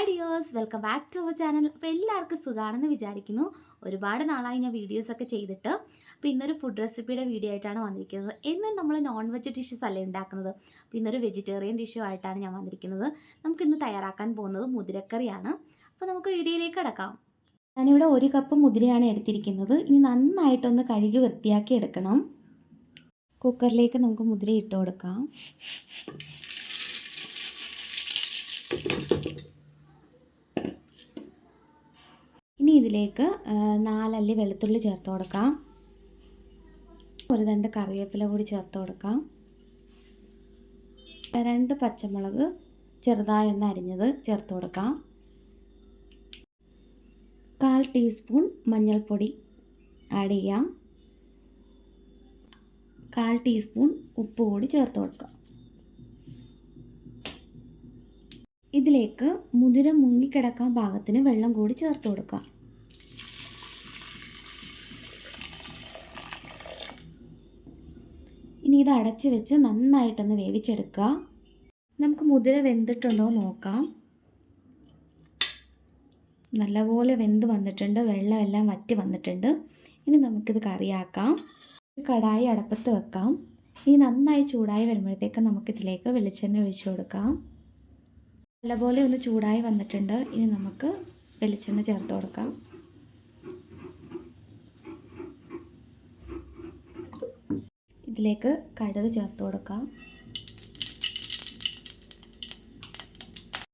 Hi dears welcome back to our channel അപ്പോൾ എല്ലാവർക്കും സുഖമാണെന്ന് വിചാരിക്കുന്നു. ഒരുപാട് നാളായി ഞാൻ വീഡിയോസൊക്കെ ചെയ്തിട്ട്. അപ്പോൾ ഇന്നൊരു ഫുഡ് റെസിപ്പിയുടെ വീഡിയോ ആയിട്ടാണ് വന്നിരിക്കുന്നത്. എന്നും നമ്മൾ നോൺ വെജ് ഡിഷസ് അല്ലേ ഉണ്ടാക്കുന്നത്? അപ്പോൾ ഇന്നൊരു വെജിറ്റേറിയൻ ഡിഷും ആയിട്ടാണ് ഞാൻ വന്നിരിക്കുന്നത്. നമുക്ക് ഇന്ന് തയ്യാറാക്കാൻ പോകുന്നത് മുതിരക്കറിയാണ്. അപ്പോൾ നമുക്ക് വീഡിയോയിലേക്ക് കിടക്കാം. ഞാനിവിടെ ഒരു കപ്പ് മുതിരയാണ് എടുത്തിരിക്കുന്നത്. ഇനി നന്നായിട്ടൊന്ന് കഴുകി വൃത്തിയാക്കി എടുക്കണം. കുക്കറിലേക്ക് നമുക്ക് മുതിര ഇട്ട് കൊടുക്കാം ഇനി ഇതിലേക്ക് നാലല്ലി വെളുത്തുള്ളി ചേർത്ത് കൊടുക്കാം. ഒരു രണ്ട് കറിവേപ്പില കൂടി ചേർത്ത് കൊടുക്കാം. രണ്ട് പച്ചമുളക് ചെറുതായി ഒന്ന് അരിഞ്ഞത് ചേർത്ത് കൊടുക്കാം. കാൽ ടീസ്പൂൺ മഞ്ഞൾപ്പൊടി ആഡ് ചെയ്യാം. കാൽ ടീസ്പൂൺ ഉപ്പ് കൂടി ചേർത്ത് കൊടുക്കാം. ഇതിലേക്ക് മുതിര മുങ്ങിക്കിടക്കാൻ ഭാഗത്തിന് വെള്ളം കൂടി ചേർത്ത് കൊടുക്കാം. ഇത് അടച്ച് വെച്ച് നന്നായിട്ടൊന്ന് വേവിച്ചെടുക്കുക. നമുക്ക് മുതിര വെന്തിട്ടുണ്ടോ നോക്കാം. നല്ലപോലെ വെന്ത് വന്നിട്ടുണ്ട്. വെള്ളമെല്ലാം വറ്റി വന്നിട്ടുണ്ട്. ഇനി നമുക്കിത് കറിയാക്കാം. കടായി അടപ്പത്ത് വെക്കാം. ഇനി നന്നായി ചൂടായി വരുമ്പോഴത്തേക്ക് നമുക്കിതിലേക്ക് വെളിച്ചെണ്ണ ഒഴിച്ചു കൊടുക്കാം. നല്ലപോലെ ഒന്ന് ചൂടായി വന്നിട്ടുണ്ട്. ഇനി നമുക്ക് വെളിച്ചെണ്ണ ചേർത്ത് കൊടുക്കാം. ഇതിലേക്ക് കടുക് ചേർത്ത് കൊടുക്കാം.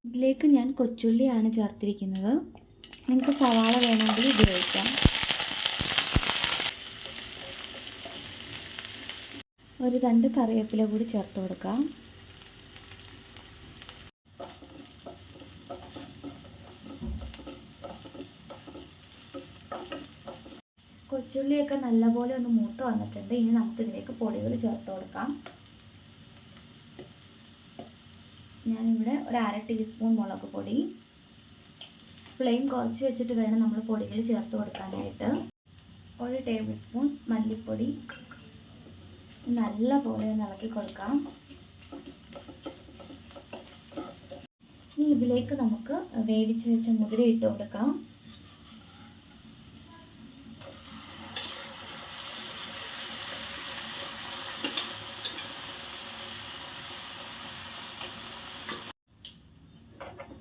ഇതിലേക്ക് ഞാൻ കൊച്ചുള്ളിയാണ് ചേർത്തിരിക്കുന്നത്. നിങ്ങൾക്ക് സവാള വേണമെങ്കിൽ ഉപയോഗിക്കാം. ഒരു രണ്ട് കറിവേപ്പില കൂടി ചേർത്ത് കൊടുക്കാം. കൊച്ചുള്ളിയൊക്കെ നല്ലപോലെ ഒന്ന് മൂത്ത് വന്നിട്ടുണ്ട്. ഇനി നമുക്ക് ഇതിലേക്ക് പൊടികൾ ചേർത്ത് കൊടുക്കാം. ഞാനിവിടെ ഒരു അര ടീസ്പൂൺ മുളക് പൊടി. ഫ്ലെയിം കുറച്ച് വെച്ചിട്ട് വേണം നമ്മൾ പൊടികൾ ചേർത്ത് കൊടുക്കാനായിട്ട്. ഒരു ടേബിൾ സ്പൂൺ മല്ലിപ്പൊടി. നല്ലപോലെ ഒന്ന് ഇളക്കി കൊടുക്കാം. ഇനി ഇതിലേക്ക് നമുക്ക് വേവിച്ച് വെച്ച മുതിര ഇട്ട് കൊടുക്കാം.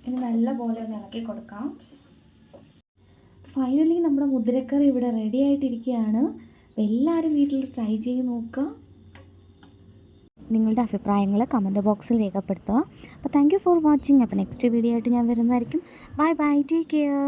ഇനി നല്ലപോലെ ഒന്ന് ഇളക്കി കൊടുക്കാം. ഫൈനലി നമ്മുടെ മുതിരക്കറി ഇവിടെ റെഡി ആയിട്ടിരിക്കുകയാണ്. എല്ലാവരും വീട്ടിൽ ട്രൈ ചെയ്ത് നോക്കുക. നിങ്ങളുടെ അഭിപ്രായങ്ങൾ കമന്റ് ബോക്സിൽ രേഖപ്പെടുത്തുക. അപ്പോൾ താങ്ക് ഫോർ വാച്ചിങ് അപ്പോൾ നെക്സ്റ്റ് വീഡിയോ ആയിട്ട് ഞാൻ വരുന്നതായിരിക്കും. Bye bye take care